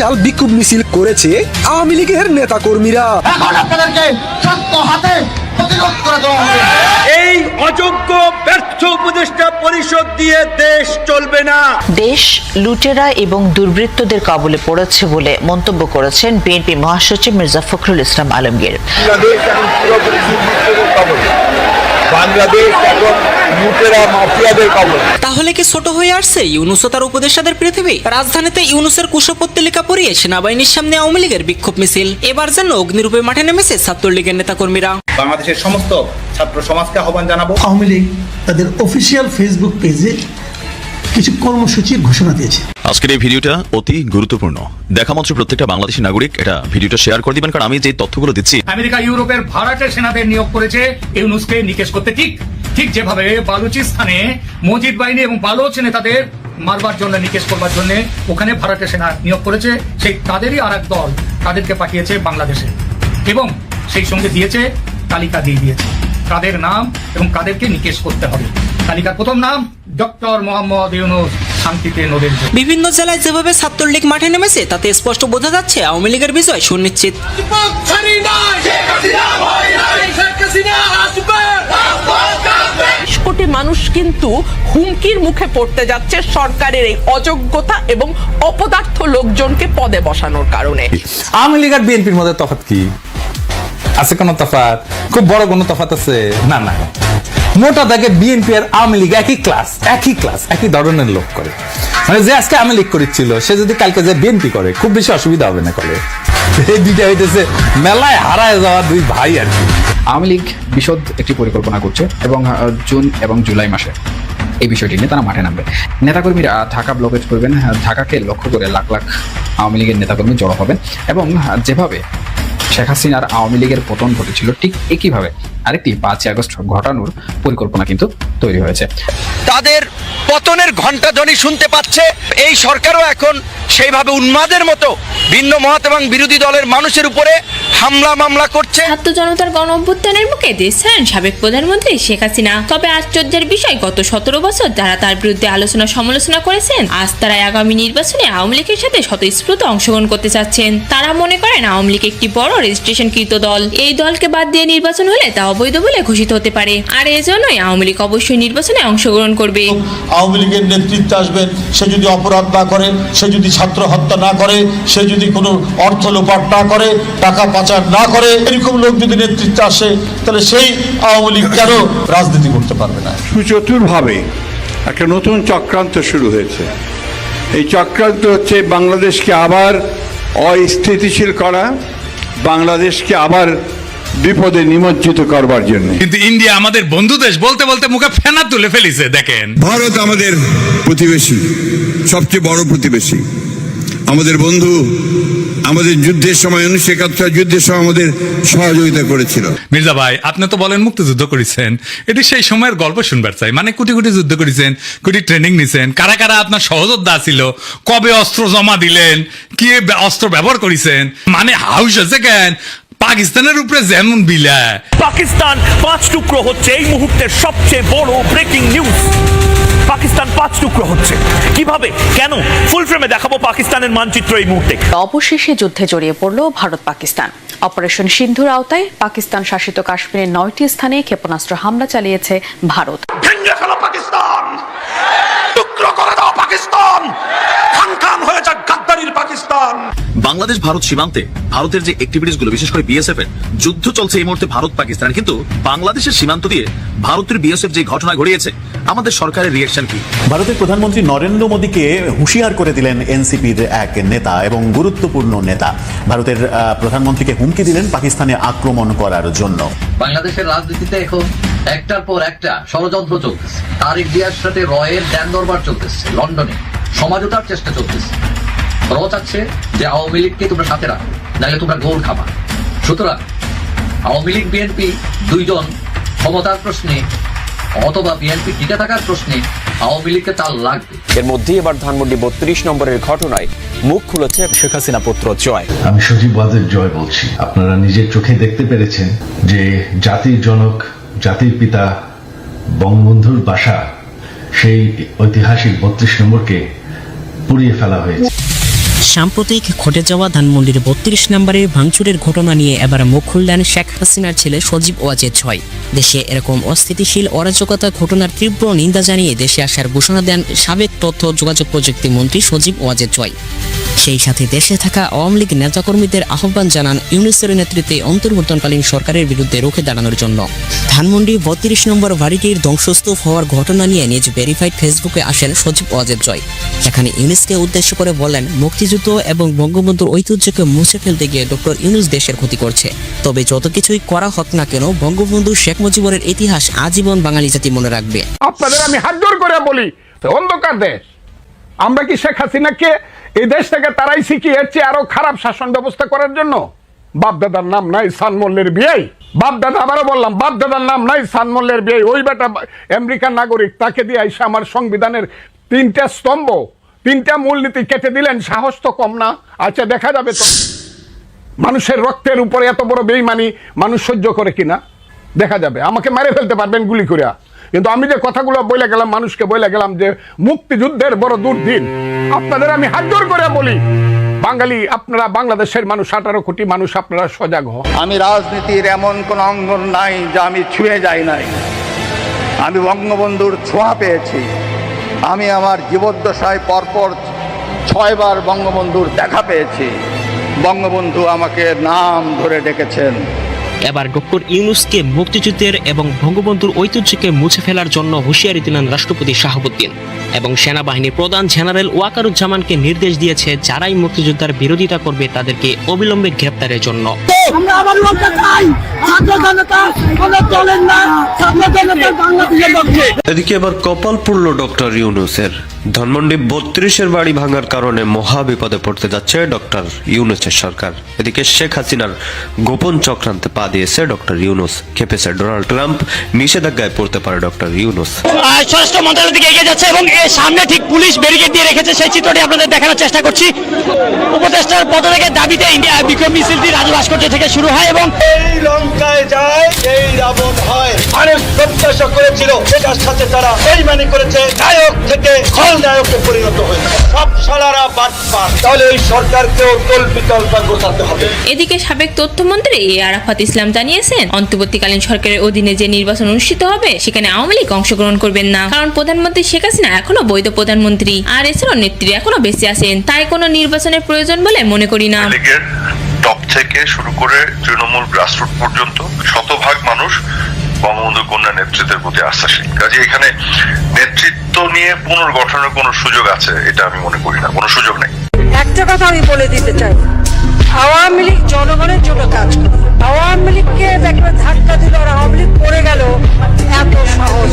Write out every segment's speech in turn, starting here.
বিশাল বিক্ষোভ মিছিল করেছে আওয়ামী লীগের নেতাকর্মীরা। এখন আপনাদেরকে শক্ত হাতে প্রতিরোধ করে দেওয়া হবে। এই অযোগ্য ব্যর্থ উপদেষ্টা পরিষদ দিয়ে দেশ চলবে না। দেশ লুটেরা এবং দুর্বৃত্তদের কবলে পড়েছে বলে মন্তব্য করেছেন বিএনপি মহাসচিব মির্জা ফখরুল ইসলাম আলমগীর। বাংলাদেশ লুটেরা মাফিয়াদের কবলে তাহলে কি ছোট হয়ে আসছে ইউনুস তার উপদেষ্টাদের পৃথিবী? রাজধানীতে ইউনুসের কুশপত্রিকা পরিয়ে সেনাবাহিনীর সামনে আওয়ামী লীগের বিক্ষোভ মিছিল। এবার যেন অগ্নিরূপে মাঠে নেমেছে ছাত্রলীগের নেতাকর্মীরা। বাংলাদেশের সমস্ত ছাত্র সমাজকে আহ্বান জানাব। আওয়ামী লীগ তাদের অফিসিয়াল ফেসবুক পেজে কিছু কর্মসূচির ঘোষণা দিয়েছে। আজকের এই ভিডিওটা অতি গুরুত্বপূর্ণ। দেখা মাত্র প্রত্যেকটা বাংলাদেশী নাগরিক এটা ভিডিওটা শেয়ার করে দিবেন, কারণ আমি যে তথ্যগুলো দিচ্ছি আমেরিকা, ইউরোপের ভাড়াটে সেনাদের নিয়োগ করেছে, ইউনুসকে নিকেশ করতে ঠিক। ঠিক যেভাবে বালুচিস্তানে মজিদ বাহিনী এবং বালোচ নেতাদের মারবার জন্য, নিকেশ করবার জন্য ওখানে ভাড়াটে সেনা নিয়োগ করেছে, সেই তাদেরই আর দল তাদেরকে পাঠিয়েছে বাংলাদেশে। এবং সেই সঙ্গে দিয়েছে, তালিকা দিয়ে দিয়েছে। কাদের নাম এবং কাদেরকে নিকেশ করতে হবে? তালিকার প্রথম নাম ডক্টর মোহাম্মদ ইউনুস। শান্তিতে নদীর বিভিন্ন জেলায় যেভাবে ছাত্রলীগ মাঠে নেমেছে তাতে স্পষ্ট বোঝা যাচ্ছে আওয়ামী লীগের বিজয় সুনিশ্চিত। কোটি মানুষ কিন্তু হুমকির মুখে পড়তে যাচ্ছে সরকারের এই অযোগ্যতা এবং অপদার্থ লোকজনকে পদে বসানোর কারণে। আওয়ামী লীগ আর বিএনপির মধ্যে তফাৎ কি? আছে কোনো তফাৎ? খুব বড় কোনো তফাৎ আছে? না না। মোটা দাগে বিএনপি আর আওয়ামী লীগ একই ক্লাস একই ক্লাস একই ধরনের লোক করে। মানে যে আজকে আওয়ামী লীগ করেছিল সে যদি কালকে যে বিএনপি করে খুব বেশি অসুবিধা হবে না করে। এই দুইটা হইতেছে মেলায় হারায় যাওয়া দুই ভাই আর কি। আওয়ামী লীগ বিশদ একটি পরিকল্পনা করছে এবং জুন এবং জুলাই মাসে এই বিষয়টি নিয়ে তারা মাঠে নামবে। নেতাকর্মীরা ঢাকা ব্লকেট করবেন আহ, ঢাকাকে লক্ষ্য করে লাখ লাখ আওয়ামী লীগের নেতাকর্মী জড়ো হবেন এবং যেভাবে শেখ হাসিনার আওয়ামী লীগের পতন ঘটেছিল ঠিক একইভাবে আরেকটি পাঁচই আগস্ট ঘটানোর পরিকল্পনা কিন্তু তৈরি হয়েছে। তাদের পতনের ঘণ্টা ধ্বনি শুনতে পাচ্ছে। এই সরকারও এখন সেইভাবে উন্মাদের মতো ভিন্ন মত এবং বিরোধী দলের মানুষের উপরে হামলা মামলা করছে। ছাত্র জনতার গণ অভ্যুত্থানের মুখে দেশ ছাড়েন সাবেক প্রধানমন্ত্রী শেখ হাসিনা। তবে আশ্চর্যের বিষয় গত সতেরো বছর যারা তার বিরুদ্ধে আলোচনা সমালোচনা করেছেন আজ তারা আগামী নির্বাচনে আওয়ামী লীগের সাথে স্বতঃস্ফূর্ত অংশগ্রহণ করতে চাচ্ছেন। তারা মনে করেন আওয়ামী লীগ একটি বড় রেজিস্ট্রেশনকৃত দল। এই দলকে বাদ দিয়ে নির্বাচন হলে তা অবৈধ বলে ঘোষিত হতে পারে। আর এজন্যই আওয়ামী লীগ অবশ্যই নির্বাচনে অংশগ্রহণ করবে। আওয়ামী লীগের নেতৃত্বে আসবেন সে যদি অপরাধ না করে সে যদি ছাত্র হত্যা না করে সে যদি কোনো অর্থ লোপাট না করে টাকা পাচার না করে এরকম লোক যদি নেতৃত্বে আসে তাহলে সেই আওয়ামী লীগ কেন রাজনীতি করতে পারবে না? সুচতুরভাবে একটা নতুন চক্রান্ত শুরু হয়েছে। এই চক্রান্ত হচ্ছে বাংলাদেশকে আবার অস্থিতিশীল করা বাংলাদেশকে আবার বিপদে নিমজ্জিত করবার জন্য। কিন্তু ইন্ডিয়া আমাদের বন্ধু দেশ বলতে বলতে মুখে ফেনা তুলে ফেলিছে দেখেন। ভারত আমাদের প্রতিবেশী সবচেয়ে বড় প্রতিবেশী। আমাদের বন্ধু আমাদের যুদ্ধের সময়, উনিশশো একাত্তর যুদ্ধের সময় আমাদের সহযোগিতা করেছিল। মির্জা ভাই, আপনি তো বলেন মুক্তিযুদ্ধ করেছেন। এটি সেই সময়ের গল্প শুনবার চাই। মানে কোটি কোটি যুদ্ধ করেছেন, কোটি ট্রেনিং নিছেন। কারা কারা আপনার সহযোদ্ধা ছিল? কবে অস্ত্র জমা দিলেন? কি অস্ত্র ব্যবহার করেছেন? মানে হাউস আছে কেন? পাকিস্তানের উপরে যেমন বিলা। পাকিস্তান পাঁচ টুকরো হচ্ছে এই মুহূর্তের সবচেয়ে বড় ব্রেকিং নিউজ পাকিস্তান পাঁচ টুকরো হচ্ছে। কীভাবে? কেন? ফুল ফ্রেমে দেখাবো পাকিস্তানের মানচিত্র এই মুহূর্তে। অবশেষে যুদ্ধে জড়িয়ে পড়ল ভারত পাকিস্তান। অপারেশন সিন্ধুর আওতায় পাকিস্তান শাসিত কাশ্মীরের নয়টি স্থানে ক্ষেপণাস্ত্র হামলা চালিয়েছে ভারত। ভেঙে পাকিস্তান টুকরো করে দাও পাকিস্তান খান খান হয়ে যাক গাদ্দারির পাকিস্তান বাংলাদেশ ভারত সীমান্তে ভারতের যে অ্যাক্টিভিটিসগুলো বিশেষ করে বিএসএফ এর যুদ্ধ চলছে এই মুহূর্তে ভারত পাকিস্তান কিন্তু বাংলাদেশের সীমান্ত দিয়ে ভারতের বিএসএফ যে ঘটনা ঘটিয়েছে আমাদের সরকারের রিয়েকশন কি? ভারতের প্রধানমন্ত্রী নরেন্দ্র মোদীকে হুঁশিয়ার করে দিলেন এনসিপির এক নেতা এবং গুরুত্বপূর্ণ নেতা। ভারতের প্রধানমন্ত্রীকে হুমকি দিলেন পাকিস্তানে আক্রমণ করার জন্য। বাংলাদেশের রাজনীতিতে এখন একটার পর একটা ষড়যন্ত্র চলতেছে। তারিক দিয়ার সাথে রয়ের ড্যান দরবার চলতেছে লন্ডনে। সমঝোতার চেষ্টা চলতেছে। চাচ্ছে যে আওয়ামী লীগকে তোমরা সাথে রাখো নাহলে তোমরা গোল খাবা। সুতরাং আওয়ামী লীগ বিএনপি দুইজন ক্ষমতার প্রশ্নে অথবা বিএনপি টিকে থাকার প্রশ্নে আওয়ামী লীগকে তার লাগবে। এর মধ্যে এবার ধানমন্ডি বত্রিশ নম্বরের ঘটনায় মুখ খুলেছে শেখ হাসিনা পুত্র জয়। আমি সজীব জয় বলছি। আপনারা নিজের চোখে দেখতে পেরেছেন যে জাতির জনক জাতির পিতা বঙ্গবন্ধুর বাসা সেই ঐতিহাসিক বত্রিশ নম্বরকে পুড়িয়ে ফেলা হয়েছে। সাম্প্রতিক ঘটে যাওয়া ধানমন্ডির বত্রিশ নম্বরের ভাঙচুরের ঘটনা নিয়ে এবার মুখ খুললেন শেখ হাসিনার ছেলে সজীব ওয়াজেদ ছয়। দেশে এরকম অস্থিতিশীল, অরাজকতা ঘটনার তীব্র নিন্দা জানিয়ে দেশে আসার ঘোষণা দেন সাবেক তথ্য যোগাযোগ প্রযুক্তি মন্ত্রী সজীব ওয়াজেদ ছয়। সেই সাথে দেশে থাকা আওয়ামী লীগ নেতাকর্মীদের আহ্বান জানান ইউনিসের নেতৃত্বে অন্তর্বর্তনকালীন সরকারের বিরুদ্ধে রুখে দাঁড়ানোর জন্য। ধানমন্ডি বত্রিশ নম্বর বাড়িটির ধ্বংসস্তূপ হওয়ার ঘটনা নিয়ে নিজ ভেরিফাইড ফেসবুকে আসেন সচিব ওয়াজেদ জয়। যেখানে ইউনিসকে উদ্দেশ্য করে বলেন, মুক্তিযুদ্ধ এবং বঙ্গবন্ধুর ঐতিহ্যকে মুছে ফেলতে গিয়ে ডক্টর ইউনুস দেশের ক্ষতি করছে। তবে যত কিছুই করা হোক না কেন, বঙ্গবন্ধু শেখ মুজিবুরের ইতিহাস আজীবন বাঙালি জাতি মনে রাখবে। আপনাদের আমি হাত জোর করে বলি অন্ধকার দেশ। আমরা কি শেখ হাসিনাকে এই দেশ থেকে তারাই শিখিয়েছি আরও খারাপ শাসন ব্যবস্থা করার জন্য? বাপদাদার নাম নাই সানমল্লের বিয়াই বাপদাদা আবারও বললাম বাপদাদার নাম নাই সানমল্লের বিয়াই ওই বেটা আমেরিকান নাগরিক, তাকে দিয়ে আইসা আমার সংবিধানের তিনটা স্তম্ভ, তিনটা মূলনীতি কেটে দিলেন। সাহস তো কম না। আচ্ছা দেখা যাবে তো। মানুষের রক্তের উপরে এত বড় বেইমানি মানুষ সহ্য করে কিনা? দেখা যাবে। আমাকে মেরে ফেলতে পারবেন গুলি করিয়া কিন্তু আমি যে কথাগুলো বলে গেলাম, মানুষকে বলে গেলাম যে মুক্তিযুদ্ধের বড় দুর্দিন। আপনাদের আমি হাত জোর করে বলি, বাঙালি আপনারা বাংলাদেশের মানুষ, আঠারো কোটি মানুষ, আপনারা সজাগ হন। আমি রাজনীতির এমন কোন অঙ্গন নাই যা আমি ছুঁয়ে যাই নাই। আমি বঙ্গবন্ধুর ছোঁয়া পেয়েছি। আমি আমার জীবদ্দশায় পরপর ছয়বার বঙ্গবন্ধুর দেখা পেয়েছি। বঙ্গবন্ধু আমাকে নাম ধরে ডেকেছেন। এবার ডক্টর ইউনুসকে মুক্তিযুদ্ধের এবং বঙ্গবন্ধুর ঐতিহ্যকে মুছে ফেলার জন্য হুঁশিয়ারি দিলেন রাষ্ট্রপতি শাহাবুদ্দিন। এবং সেনাবাহিনীর প্রধান জেনারেল ওয়াকারুজ্জামানকে নির্দেশ দিয়েছে, যারাই মুক্তিযোদ্ধার বিরোধিতা করবে তাদেরকে অবিলম্বে গ্রেপ্তারের জন্য। আমরা আবার বলতে চাই। ছাত্র জনতা কোনো চলেন না ছাত্র জনতা বাংলাদেশের পক্ষে। এদিকে এবার কপাল পুরল ডক্টর ইউনুসের। ধানমন্ডি বত্রিশের বাড়ি ভাঙার কারণে মহা বিপদে পড়তে যাচ্ছে ডক্টর ইউনুসের সরকার। এদিকে শেখ হাসিনার গোপন চক্রান্তে পা দিয়েছে ডক্টর ইউনুস। খেপেছে ডোনাল্ড ট্রাম্প নিষেধাজ্ঞায় পড়তে পারে ডক্টর ইউনুস। স্বরাষ্ট্র মন্ত্রণালয়ের দিকে এগিয়ে যাচ্ছে এবং এর সামনে ঠিক পুলিশ ব্যারিকেড দিয়ে রেখেছে সেই চিত্রটি আপনাদের দেখানোর চেষ্টা করছি। উপদেষ্টার পদত্যাগের দাবিতে ইন্ডিয়া বিক্ষোভ মিছিলটি রাজু ভাস্কর্য থেকে শুরু হয় এবং এই লঙ্কায় যায় এই রাবণ হয়। মানুষ প্রত্যাশা করেছিল এটার সাথে তারা বেইমানি করেছে নায়ক থেকে খলনায়কে পরিণত হয়েছে। সব সালারা বাদ পান। তাহলে ওই সরকারকেও তোল গোছাতে হবে। এদিকে সাবেক তথ্যমন্ত্রী এ আরাফাত ইসলাম জানিয়েছেন অন্তর্বর্তীকালীন সরকারের অধীনে যে নির্বাচন অনুষ্ঠিত হবে সেখানে আওয়ামী লীগ অংশগ্রহণ করবেন না। কারণ প্রধানমন্ত্রী শেখ হাসিনা এখনও বৈধ প্রধানমন্ত্রী। আর এছাড়াও নেত্রী এখনও বেঁচে আছেন। তাই কোনো নির্বাচনের প্রয়োজন বলে মনে করি না। থেকে শুরু করে তৃণমূল গ্রাসরুট পর্যন্ত শতভাগ মানুষ বঙ্গবন্ধু কন্যা নেতৃত্বের প্রতি আস্থাশীল। কাজে এখানে নেতৃত্ব নিয়ে পুনর্গঠনের কোনো সুযোগ আছে, এটা আমি মনে করি না। কোনো সুযোগ নেই। একটা কথা আমি বলে দিতে চাই। আওয়ামী লীগ জনগণের জন্য কাজ করে। আওয়ামী লীগকে একবার ধাক্কা দিল আর আওয়ামী লীগ পড়ে গেল এত সাহস।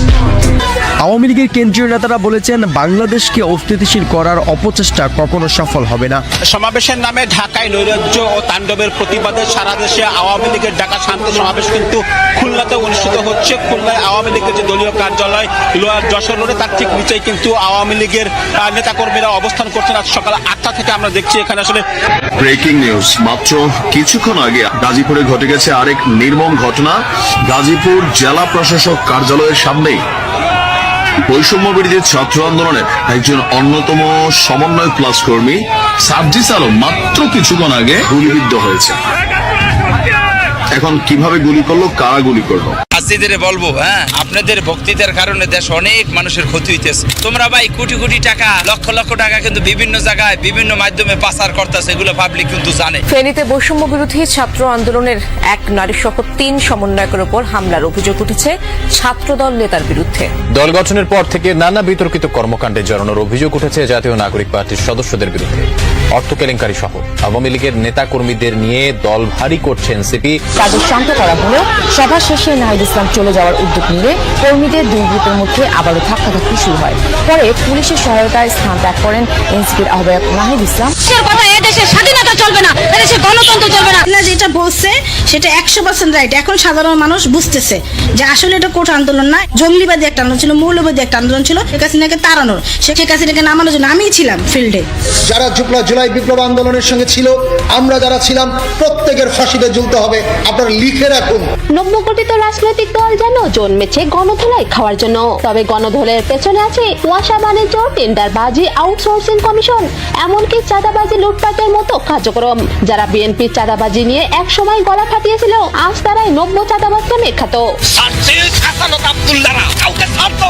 আওয়ামী লীগের কেন্দ্রীয় নেতারা বলেছেন বাংলাদেশকে অস্থিতিশীল করার অপচেষ্টা কখনো সফল হবে না। সমাবেশের নামে ঢাকায় নৈরাজ্য ও তাণ্ডবের প্রতিবাদে সারা দেশে আওয়ামী লীগের ডাকা শান্তি সমাবেশ কিন্তু খুলনাতে অনুষ্ঠিত হচ্ছে। খুলনায় আওয়ামী লীগের যে দলীয় কার্যালয় লোয়ার যশোর রোডে তার ঠিক নিচেই কিন্তু আওয়ামী লীগের নেতাকর্মীরা অবস্থান করছেন। আজ সকাল আটটা থেকে আমরা দেখছি এখানে আসলে ব্রেকিং নিউজ মাত্র কিছুক্ষণ আগে গাজীপুরে ঘটে গেছে আরেক নির্মম ঘটনা। গাজীপুর জেলা প্রশাসক কার্যালয়ের সামনেই। বৈষম্য বিরোধী ছাত্র আন্দোলনের একজন অন্যতম সমন্বয় প্লাস কর্মী সার্জিস আলম মাত্র কিছুক্ষণ আগে গুলিবিদ্ধ হয়েছে। এখন কীভাবে গুলি করল, কারা গুলি করল? মসজিদের বলব হ্যাঁ? আপনাদের বক্তৃতার কারণে দেশ অনেক মানুষের ক্ষতি হইতেছে। তোমরা ভাই কোটি কোটি টাকা লক্ষ লক্ষ টাকা কিন্তু বিভিন্ন জায়গায় বিভিন্ন মাধ্যমে পাচার করতেছে এগুলো পাবলিক কিন্তু জানে। ফেনীতে বৈষম্য বিরোধী ছাত্র আন্দোলনের এক নারী সহ তিন সমন্বয়কের উপর হামলার অভিযোগ উঠেছে ছাত্রদল নেতার বিরুদ্ধে। দল গঠনের পর থেকে নানা বিতর্কিত কর্মকাণ্ডে জড়ানোর অভিযোগ উঠেছে জাতীয় নাগরিক পার্টির সদস্যদের বিরুদ্ধে। অর্থ কেলেঙ্কারি সহ আওয়ামী লীগের নেতা কর্মীদের নিয়ে দল ভারী করছে এনসিপি। তাদের শান্ত করা হলেও সভা শেষে নাহিদ ইসলাম চলে যাওয়ার উদ্যোগ নিলে কর্মীদের দুই গ্রুপের মধ্যে আবারও ধাক্কাধাক্কি শুরু হয়। পরে পুলিশের সহায়তায় স্থান ত্যাগ করেন এনসিপির আহ্বায়ক নাহিদ ইসলাম। কথা স্বাধীনতা চলবে না এদেশে গণতন্ত্র চলবে না। না যেটা বলছে সেটা একশো পার্সেন্ট রাইট এখন সাধারণ মানুষ বুঝতেছে যে আসলে এটা কোটা আন্দোলন না জঙ্গলিবাদী একটা আন্দোলন ছিল মৌলবাদী একটা আন্দোলন ছিল শেখ হাসিনাকে তাড়ানোর। শেখ হাসিনাকে নামানোর জন্য আমিই ছিলাম ফিল্ডে। যারা জুপলা জুলাই বিপ্লব আন্দোলনের সঙ্গে ছিল আমরা যারা ছিলাম প্রত্যেকের ফাঁসিতে ঝুলতে হবে। আপনারা লিখে রাখুন। নব্য গঠিত রাজনৈতিক দল যেন জন্মেছে গণধোলাই খাওয়ার জন্য। তবে গণধোলের পেছনে আছে কুয়াশা বাণিজ্য, টেন্ডারবাজি, আউটসোর্সিং কমিশন, এমনকি চাঁদাবাজি, লুটপাটের মতো কার্যক্রম। যারা বিএনপির চাঁদাবাজি নিয়ে এক সময় গলা ফাটিয়েছিল, আজ তারাই নব্য চাঁদাবাজ নামে খ্যাত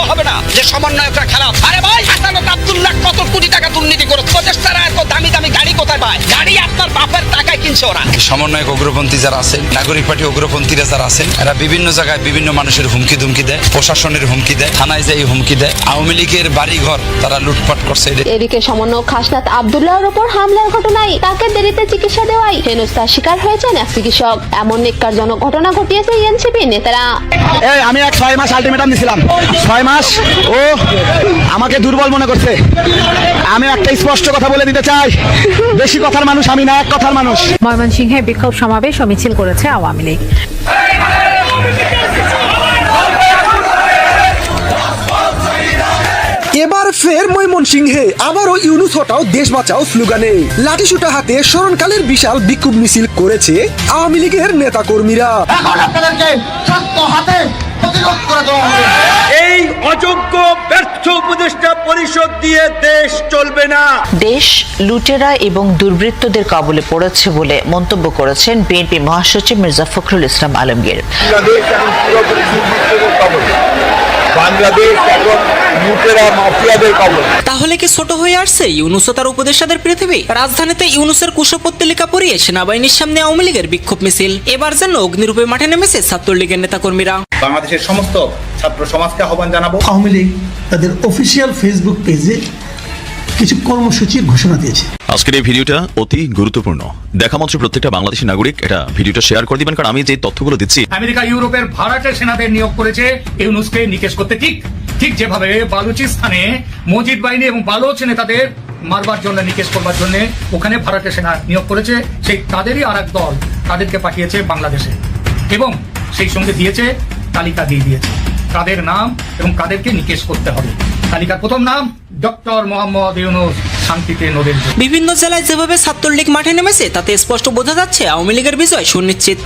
হবে না। যে সমন্বয়করা খারাপ আরে ভাই, হাসানত আব্দুল্লাহ কত কোটি টাকা দুর্নীতি করে প্রচেষ্টারা এত দামি দামি গাড়ি কোথায় পায়? গাড়ি আপনার বাপের টাকায় কিনছে ওরা। সমন্বয়ক উগ্রপন্থী যারা আছেন নাগরিক পার্টি উগ্রপন্থীরা যারা আছেন এরা বিভিন্ন জায়গায় বিভিন্ন মানুষের হুমকি ধুমকি দেয় প্রশাসনের হুমকি দেয় থানায় যাই হুমকি দেয়। আওয়ামী লীগের বাড়িঘর তারা লুটপাট করছে। এদিকে সমন্বয়ক খাসনাত আব্দুল্লাহর উপর হামলার ঘটনায় তাকে দেরিতে চিকিৎসা দেওয়ায় হেনস্থার শিকার হয়েছেন এক চিকিৎসক। এমন নিকারজনক ঘটনা ঘটিয়েছে এনসিপি নেতারা। এই আমি এক ছয় মাস আলটিমেটাম দিছিলাম। ছয় মাস ও আমাকে দুর্বল মনে করছে। আমি একটা স্পষ্ট কথা বলে দিতে চাই। বেশি কথার মানুষ আমি না এক কথার মানুষ। ময়মনসিংহে বিক্ষোভ সমাবেশ ও মিছিল করেছে আওয়ামী লীগ। এবার ফের ময়মনসিংহে আবারও ইউনুস হটাও দেশ বাঁচাও স্লোগানে। লাঠিসুটা হাতে স্মরণকালের বিশাল বিক্ষোভ মিছিল করেছে আওয়ামী লীগের নেতাকর্মীরা। এখন আপনাদেরকে শক্ত হাতে প্রতিরোধ করে দেওয়া হবে। এই অযোগ্য ব্যর্থ উপদেষ্টা পরিষদ দিয়ে দেশ চলবে না। দেশ লুটেরা এবং দুর্বৃত্তদের কবলে পড়েছে বলে মন্তব্য করেছেন বিএনপি মহাসচিব মির্জা ফখরুল ইসলাম আলমগীর। বাংলাদেশ এখন লুটেরা মাফিয়াদের কবলে। তাহলে কি ছোট হয়ে আসছে ইউনুস ও তার উপদেষ্টাদের পৃথিবী? রাজধানীতে ইউনুসের কুশপত্তলিকা পরিয়ে সেনাবাহিনীর সামনে আওয়ামী লীগের বিক্ষোভ মিছিল। এবার যেন অগ্নিরূপে মাঠে নেমেছে ছাত্রলীগের নেতাকর্মীরা। বাংলাদেশের সমস্ত ছাত্র সমাজকে আহ্বান জানাব। আওয়ামী লীগ তাদের অফিসিয়াল ফেসবুক পেজে কিছু কর্মসূচির ঘোষণা দিয়েছে। আজকের এই ভিডিওটা অতি গুরুত্বপূর্ণ। দেখা মাত্র প্রত্যেকটা বাংলাদেশি নাগরিক এটা ভিডিওটা শেয়ার করে দিবেন কারণ আমি যে তথ্যগুলো দিচ্ছি আমেরিকা ইউরোপের ভাড়াটে সেনাদের নিয়োগ করেছে ইউনুসকে নিকেশ করতে ঠিক। ঠিক যেভাবে বালুচিস্তানে মজিদ বাহিনী এবং বালোচ নেতাদের মারবার জন্য নিকেশ করবার জন্য ওখানে ভাড়াটে সেনা নিয়োগ করেছে সেই তাদেরই আর দল তাদেরকে পাঠিয়েছে বাংলাদেশে। এবং সেই সঙ্গে দিয়েছে তালিকা দিয়ে দিয়েছে। কাদের নাম এবং কাদেরকে নিকেশ করতে হবে? তালিকার প্রথম নাম ডক্টর মোহাম্মদ ইউনুস শান্তিতে নদের বিভিন্ন জেলায় যেভাবে ছাত্রলীগ মাঠে নেমেছে তাতে স্পষ্ট বোঝা যাচ্ছে আওয়ামী লীগের বিজয় সুনিশ্চিত।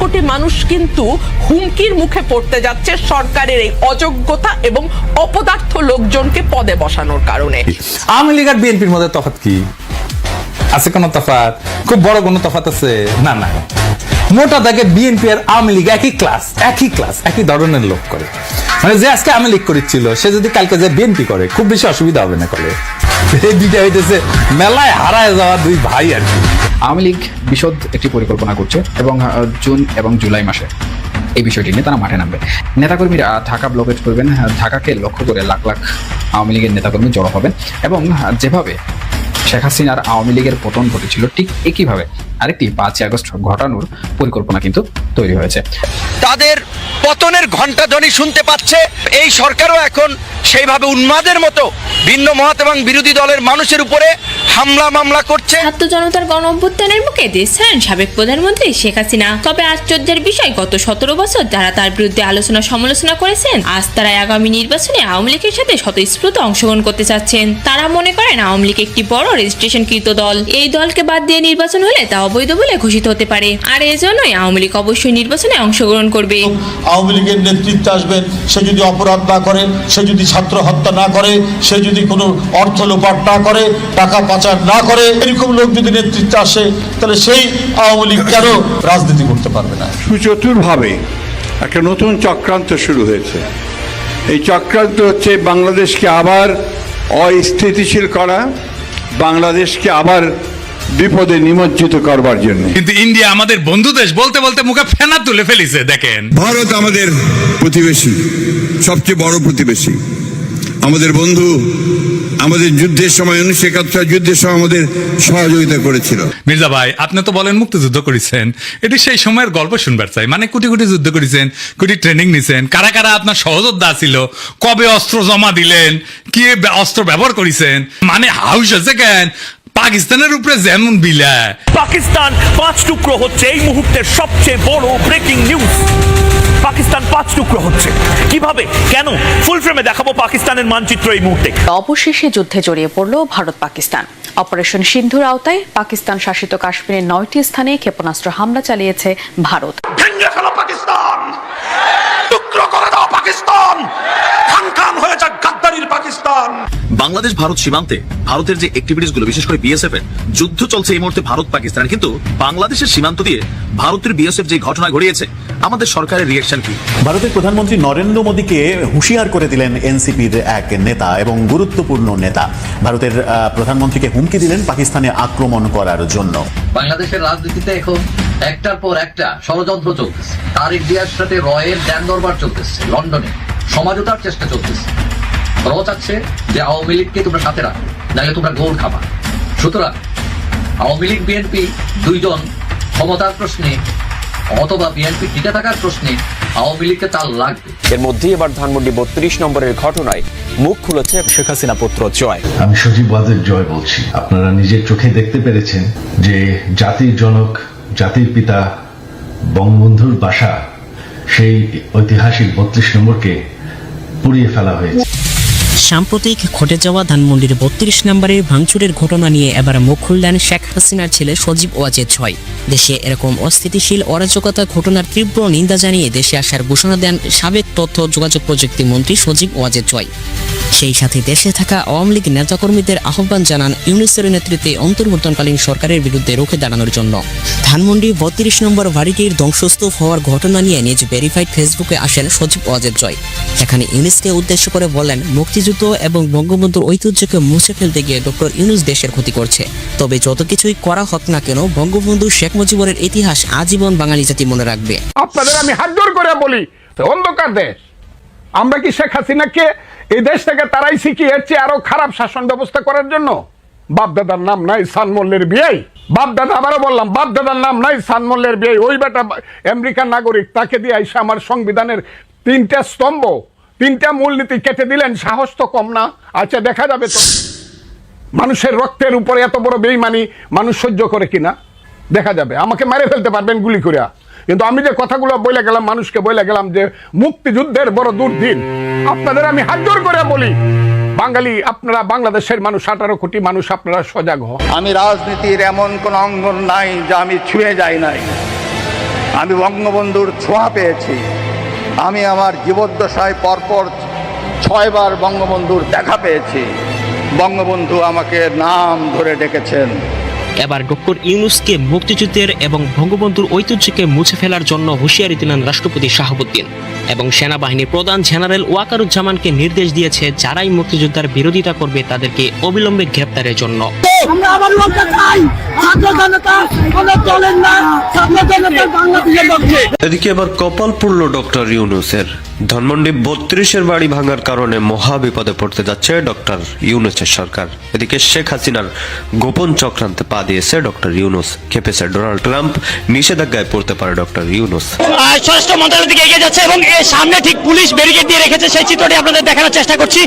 কোটি মানুষ কিন্তু হুমকির মুখে পড়তে যাচ্ছে সরকারের এই অযোগ্যতা এবং অপদার্থ লোকজনকে পদে বসানোর কারণে। আওয়ামী লীগ আর বিএনপির মধ্যে তফাৎ কি? আছে কোনো তফাৎ? খুব বড় কোনো তফাৎ আছে? না না। মোটা দাগে বিএনপি আর আওয়ামী লীগ একই ক্লাস একই ক্লাস একই ধরনের লোক করে। মানে যে আজকে আওয়ামী লীগ করেছিল, সে যদি কালকে যে বিএনপি করে, খুব বেশি অসুবিধা হবে না করে। দুইটা হইতেছে মেলায় হারায় যাওয়া দুই ভাই আর কি। আওয়ামী লীগ বিশদ একটি পরিকল্পনা করছে এবং জুন এবং জুলাই মাসে এই বিষয়টি নিয়ে তারা মাঠে নামবে। নেতাকর্মীরা ঢাকা ব্লকেট করবেন, ঢাকাকে লক্ষ্য করে লাখ লাখ আওয়ামী লীগের নেতাকর্মী জড়ো হবেন এবং যেভাবে শেখ হাসিনার আওয়ামী লীগের পতন ঘটেছিল ঠিক একইভাবে আরেকটি পাঁচই আগস্ট ঘটানোর পরিকল্পনা কিন্তু তৈরি হয়েছে। তাদের পতনের ঘণ্টা ধ্বনি শুনতে পাচ্ছে। এই সরকারও এখন সেইভাবে উন্মাদের মতো ভিন্ন মত এবং বিরোধী দলের মানুষের উপরে হামলা মামলা করছে। ছাত্র জনতার গণ অভ্যুত্থানের মুখে দেশ ছাড়েন সাবেক প্রধানমন্ত্রী শেখ হাসিনা। তবে আশ্চর্যের বিষয় গত সতেরো বছর যারা তার বিরুদ্ধে আলোচনা সমালোচনা করেছেন আজ তারা আগামী নির্বাচনে আওয়ামী লীগের সাথে স্বতঃস্ফূর্ত অংশগ্রহণ করতে চাচ্ছেন। তারা মনে করেন আওয়ামী লীগ একটি বড় রেজিস্ট্রেশনকৃত দল। এই দলকে বাদ দিয়ে নির্বাচন হলে তা অবৈধ বলে ঘোষিত হতে পারে। আর এজন্যই আওয়ামী লীগ অবশ্যই নির্বাচনে অংশগ্রহণ করবে। আওয়ামী লীগের নেতৃত্বে আসবেন সে যদি অপরাধ না করে সে যদি ছাত্র হত্যা না করে সে যদি কোনো অর্থ লোপাট না করে টাকা পাচার না করে এরকম লোক যদি নেতৃত্বে আসে তাহলে সেই আওয়ামী লীগ কেন রাজনীতি করতে পারবে না? সুচতুরভাবে একটা নতুন চক্রান্ত শুরু হয়েছে। এই চক্রান্ত হচ্ছে বাংলাদেশকে আবার অস্থিতিশীল করা বাংলাদেশকে আবার বিপদে নিমজ্জিত করবার জন্য। কিন্তু ইন্ডিয়া আমাদের বন্ধু দেশ বলতে বলতে মুখে ফেনা তুলে ফেলিছে দেখেন। ভারত আমাদের প্রতিবেশী সবচেয়ে বড় প্রতিবেশী। আমাদের বন্ধু, আমাদের যুদ্ধের সময় উনিশশো একাত্তর যুদ্ধের সময় আমাদের সহযোগিতা করেছিল। মির্জা ভাই, আপনি তো বলেন মুক্তিযুদ্ধ করেছেন। এটি সেই সময়ের গল্প শুনবার চাই। মানে কোটি কোটি যুদ্ধ করেছেন, কোটি ট্রেনিং নিছেন। কারা কারা আপনার সহযোদ্ধা ছিল? কবে অস্ত্র জমা দিলেন? কি অস্ত্র ব্যবহার করেছেন? মানে হাউস আছে কেন পাকিস্তানের উপরে যেমন বিলা। পাকিস্তান পাঁচ টুকরো হচ্ছে এই মুহূর্তের সবচেয়ে বড় ব্রেকিং নিউজ পাকিস্তান পাঁচ টুকরো হচ্ছে। কীভাবে? কেন? ফুল ফ্রেমে দেখাবো পাকিস্তানের মানচিত্র এই মুহূর্তে। অবশেষে যুদ্ধে জড়িয়ে পড়ল ভারত পাকিস্তান। অপারেশন সিন্ধুর আওতায় পাকিস্তান শাসিত কাশ্মীরের নয়টি স্থানে ক্ষেপণাস্ত্র হামলা চালিয়েছে ভারত। ভেঙে ফেলো পাকিস্তান! টুকরো করে দাও পাকিস্তান! বাংলাদেশ ভারত সীমান্তে ভারতের যে অ্যাক্টিভিটিসগুলো বিশেষ করে বিএসএফ এর যুদ্ধ চলছে এই মুহূর্তে ভারত পাকিস্তান কিন্তু বাংলাদেশের সীমান্ত দিয়ে ভারতের বিএসএফ যে ঘটনা ঘটিয়েছে আমাদের সরকারের রিয়েকশন কি? ভারতের প্রধানমন্ত্রী নরেন্দ্র মোদীকে হুঁশিয়ার করে দিলেন এনসিপির এক নেতা এবং গুরুত্বপূর্ণ নেতা। ভারতের আহ, প্রধানমন্ত্রীকে হুমকি দিলেন পাকিস্তানে আক্রমণ করার জন্য। বাংলাদেশের রাজনীতিতে এখন একটার পর একটা ষড়যন্ত্র চলতেছে। তারিক দিয়ার সাথে রয়ের ড্যান দরবার চলতেছে লন্ডনে। সমাজতার চেষ্টা চলতেছে। র চাচ্ছে যে আওয়ামী লীগকে তোমরা সাথে রাখো নাহলে তোমরা গোল খাবা। সুতরাং আওয়ামী লীগ বিএনপি দুইজন ক্ষমতার প্রশ্নে অথবা বিএনপি টিকে থাকার প্রশ্নে আওয়ামী লীগকে তাল লাগবে। এর মধ্যেই এবার ধানমন্ডি বত্রিশ নম্বরের ঘটনায় মুখ খুলেছে শেখ হাসিনা পুত্র জয়। আমি জয় বলছি। আপনারা নিজের চোখে দেখতে পেরেছেন যে জাতির জনক জাতির পিতা বঙ্গবন্ধুর বাসা সেই ঐতিহাসিক বত্রিশ নম্বরকে পুড়িয়ে ফেলা হয়েছে। সাম্প্রতিক ঘটে যাওয়া ধানমন্ডির বত্রিশ নম্বরের ভাঙচুরের ঘটনা নিয়ে এবার মুখ খুললেন শেখ হাসিনার ছেলে সজীব ওয়াজেদ ছয়। দেশে এরকম অস্থিতিশীল অরাজকতা ঘটনার তীব্র নিন্দা জানিয়ে দেশে আসার ঘোষণা দেন সাবেক তথ্য যোগাযোগ প্রযুক্তি মন্ত্রী সজীব ওয়াজেদ ছয়। সেই সাথে দেশে থাকা আওয়ামী লীগ নেতাকর্মীদের আহ্বান জানান ইউনিসের নেতৃত্বে অন্তর্বর্তনকালীন সরকারের বিরুদ্ধে রুখে দাঁড়ানোর জন্য। ধানমন্ডি বত্রিশ নম্বর বাড়িটির ধ্বংসস্তূপ হওয়ার ঘটনা নিয়ে নিজ ভেরিফাইড ফেসবুকে আসেন সজীব ওয়াজেদ জয় সেখানে ইউনিসকে উদ্দেশ্য করে বলেন, মুক্তিযুদ্ধ এবং বঙ্গবন্ধুর ঐতিহ্যকে মুছে ফেলতে গিয়ে ডক্টর ইউনুস দেশের ক্ষতি করছে। তবে যত কিছুই করা হোক না কেন, বঙ্গবন্ধু শেখ মুজিবুরের ইতিহাস আজীবন বাঙালি জাতি মনে রাখবে। আপনাদের আমি হাত জোর করে বলি অন্ধকার দেশ। আমরা কি শেখ হাসিনাকে এই দেশ থেকে তারাই শিখিয়েছে আরও খারাপ শাসন ব্যবস্থা করার জন্য? বাপদাদার নাম নাই সানমল্লের বিয়ে। বাপদাদা আবারও বললাম বাপদাদার নাম নাই সানমল্লের বিয়ে। ওই বেটা আমেরিকান নাগরিক, তাকে দিয়ে আইসা আমার সংবিধানের তিনটা স্তম্ভ। তিনটা মূলনীতি কেটে দিলেন, সাহস তো কম না। আচ্ছা দেখা যাবে তো। মানুষের রক্তের উপরে এত বড় বেইমানি, মানুষ সহ্য করে কিনা? দেখা যাবে। আমাকে মেরে ফেলতে পারবেন গুলি করিয়া কিন্তু আমি যে কথাগুলো বলে গেলাম, মানুষকে বলে গেলাম যে মুক্তিযুদ্ধের বড় দুর্দিন। আপনাদের আমি হাত জোর করে বলি, বাঙালি, আপনারা বাংলাদেশের মানুষ, আঠারো কোটি মানুষ, আপনারা সজাগ হন। আমি রাজনীতির এমন কোন অঙ্গন নাই যা আমি ছুঁয়ে যাই নাই। আমি বঙ্গবন্ধুর ছোঁয়া পেয়েছি। আমি আমার জীবদ্দশায় পরপর ছয়বার বঙ্গবন্ধুর দেখা পেয়েছি। বঙ্গবন্ধু আমাকে নাম ধরে ডেকেছেন। এবার ডক্টর ইউনুসকে মুক্তিযুদ্ধের এবং বঙ্গবন্ধুর ঐতিহ্যকে মুছে ফেলার জন্য হুঁশিয়ারি দিলেন রাষ্ট্রপতি শাহাবুদ্দিন। এবং সেনাবাহিনীর প্রধান জেনারেল ওয়াকারুজ্জামানকে নির্দেশ দিয়েছে যারাই মুক্তিযোদ্ধার বিরোধিতা করবে তাদেরকে অবিলম্বে গ্রেপ্তারের জন্য। আমরা আবার এদিকে এবার কপাল পড়ল ডক্টর ইউনুসের। ধানমন্ডি বত্রিশের বাড়ি ভাঙার কারণে মহা বিপদে পড়তে যাচ্ছে ডক্টর ইউনুসের সরকার। এদিকে শেখ হাসিনার গোপন চক্রান্তে পা দিয়েছে ডক্টর ইউনুস। খেপেছে ডোনাল্ড ট্রাম্প নিষেধাজ্ঞায় পড়তে পারে ডক্টর ইউনুস। স্বরাষ্ট্র মন্ত্রণালয়ের দিকে এগিয়ে যাচ্ছে এবং এর সামনে ঠিক পুলিশ ব্যারিকেড দিয়ে রেখেছে সেই চিত্রটি আপনাদের দেখানোর চেষ্টা করছি।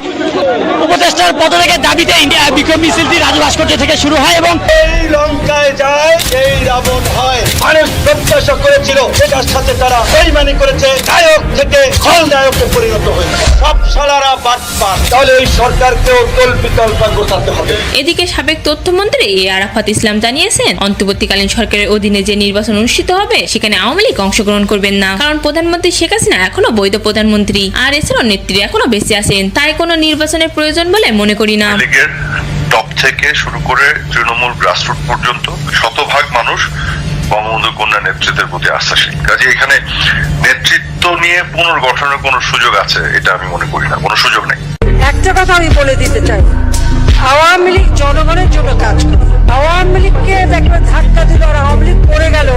উপদেষ্টার পদত্যাগের দাবিতে ইন্ডিয়া বিক্ষোভ মিছিলটি রাজু ভাস্কর্য থেকে শুরু হয় এবং এই লঙ্কায় যায় এই রাবণ হয়। মানুষ প্রত্যাশা করেছিল সেটার সাথে তারা বেইমানি করেছে। নায়ক থেকে পরিণত হয়েছে। সব সালারা তাহলে এই বিকল্প গোছাতে হবে। এদিকে সাবেক তথ্যমন্ত্রী এ আরাফাত ইসলাম জানিয়েছেন অন্তর্বর্তীকালীন সরকারের অধীনে যে নির্বাচন অনুষ্ঠিত হবে সেখানে আওয়ামী লীগ অংশগ্রহণ করবেন না। কারণ প্রধানমন্ত্রী শেখ হাসিনা এখনও বৈধ প্রধানমন্ত্রী। আর এছাড়াও নেত্রী এখনও বেঁচে আছেন। তাই কোনো নির্বাচনের প্রয়োজন বলে মনে করি না। টপ থেকে শুরু করে তৃণমূল গ্রাসরুট পর্যন্ত শতভাগ মানুষ বঙ্গবন্ধু কন্যা নেতৃত্বের প্রতি আস্থাশীল। কাজে এখানে নেতৃত্ব নিয়ে পুনর্গঠনের কোনো সুযোগ আছে, এটা আমি মনে করি না, কোনো সুযোগ নেই। একটা কথা আমি বলে দিতে চাই, আওয়ামী লীগ জনগণের জন্য কাজ করে আওয়ামী লীগকে দেখবে ধাক্কা দিল আওয়ামী লীগ পড়ে গেল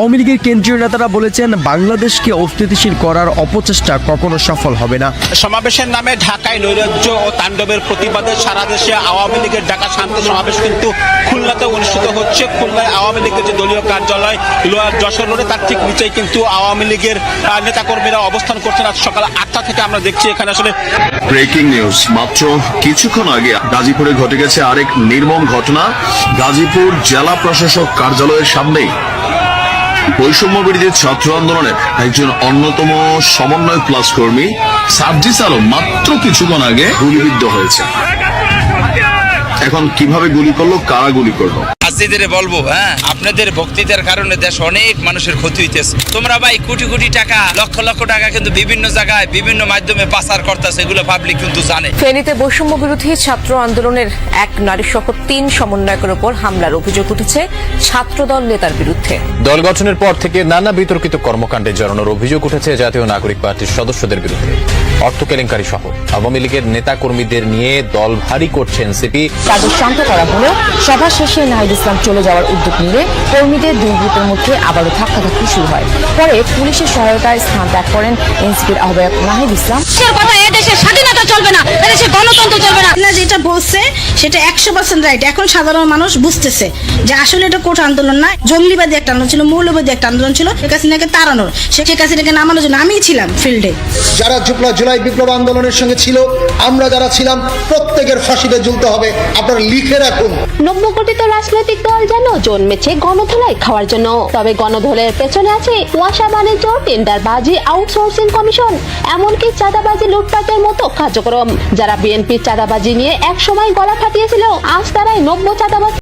আওয়ামী লীগের কেন্দ্রীয় নেতারা বলেছেন বাংলাদেশকে অস্থিতিশীল করার অপচেষ্টা কখনো সফল হবে না। সমাবেশের নামে ঢাকায় নৈরাজ্য ও তাণ্ডবের প্রতিবাদে সারা দেশে আওয়ামী লীগের ঢাকা শান্তি সমাবেশ কিন্তু খুলনাতে অনুষ্ঠিত হচ্ছে। খুলনায় আওয়ামী লীগের যে দলীয় কার্যালয় লোয়ার যশোর রোডে তার ঠিক নিচেই কিন্তু আওয়ামী লীগের আহ, নেতাকর্মীরা অবস্থান করছেন। আজ সকাল আটটা থেকে আমরা দেখছি এখানে আসলে ব্রেকিং নিউজ। মাত্র কিছুক্ষণ আগে গাজীপুরে ঘটে গেছে আরেক নির্মম ঘটনা। গাজীপুর জেলা প্রশাসক কার্যালয়ের সামনেই। বৈষম্য বিরোধী ছাত্র আন্দোলনের একজন অন্যতম সমন্বয় প্লাস কর্মী সার্জিস আলম মাত্র কিছুক্ষণ আগে গুলিবিদ্ধ হয়েছে। এখন কীভাবে গুলি করল, কারা গুলি করল? হাসিদের বলব হ্যাঁ? আপনাদের বক্তৃতার কারণে দেশ অনেক মানুষের ক্ষতি হইতেছে। তোমরা ভাই কোটি কোটি টাকা লক্ষ লক্ষ টাকা কিন্তু বিভিন্ন জায়গায় বিভিন্ন মাধ্যমে পাচার করতেছে এগুলো পাবলিক কিন্তু জানে। ফেনীতে বৈষম্য বিরোধী ছাত্র আন্দোলনের এক নারী সহ তিন সমন্বয়কের উপর হামলার অভিযোগ উঠেছে ছাত্রদল নেতার বিরুদ্ধে। দল গঠনের পর থেকে নানা বিতর্কিত কর্মকাণ্ডে জড়ানোর অভিযোগ উঠেছে জাতীয় নাগরিক পার্টির সদস্যদের বিরুদ্ধে। অর্থ কেলেঙ্কারি সহ। আওয়ামী লীগের নেতা কর্মীদের নিয়ে দল ভারী করছে এনসিপি। তাদের শান্ত করা হলেও সভা শেষে নাহিদ ইসলাম চলে যাওয়ার উদ্যোগ নিলে কর্মীদের দুই গ্রুপের মধ্যে আবারও ধাক্কাধাক্কি শুরু হয়। পরে পুলিশের সহায়তায় স্থান ত্যাগ করেন এনসিপির আহ্বায়ক নাহিদ ইসলাম। দেশের কথা এদেশের স্বাধীনতা চলবে না এদেশে গণতন্ত্র চলবে না। না যেটা বলছে সেটা একশো পার্সেন্ট রাইট এখন সাধারণ মানুষ বুঝতেছে যে আসলে এটা কোটা আন্দোলন না জঙ্গলিবাদী একটা আন্দোলন ছিল মৌলবাদী একটা আন্দোলন ছিল শেখ হাসিনাকে তাড়ানোর। শেখ হাসিনাকে নামানোর জন্য আমিই ছিলাম ফিল্ডে। যারা জুপলা জুলাই বিপ্লব আন্দোলনের সঙ্গে ছিল, আমরা যারা ছিলাম, প্রত্যেকের ফাঁসিতে ঝুলতে হবে। আপনারা লিখে রাখুন। নব্য গঠিত রাজনৈতিক দল যেন জন্মেছে গণধোলাই খাওয়ার জন্য। তবে গণধোলের পেছনে আছে কুয়াশা বাণিজ্য টেন্ডারবাজি আউটসোর্সিং কমিশন, এমনকি চাঁদাবাজি লুটপাটের মতো কার্যক্রম। যারা বিএনপির চাঁদাবাজি নিয়ে এক সময় গলা ফাটিয়েছিল, আজ তারাই নব্য চাঁদাবাজ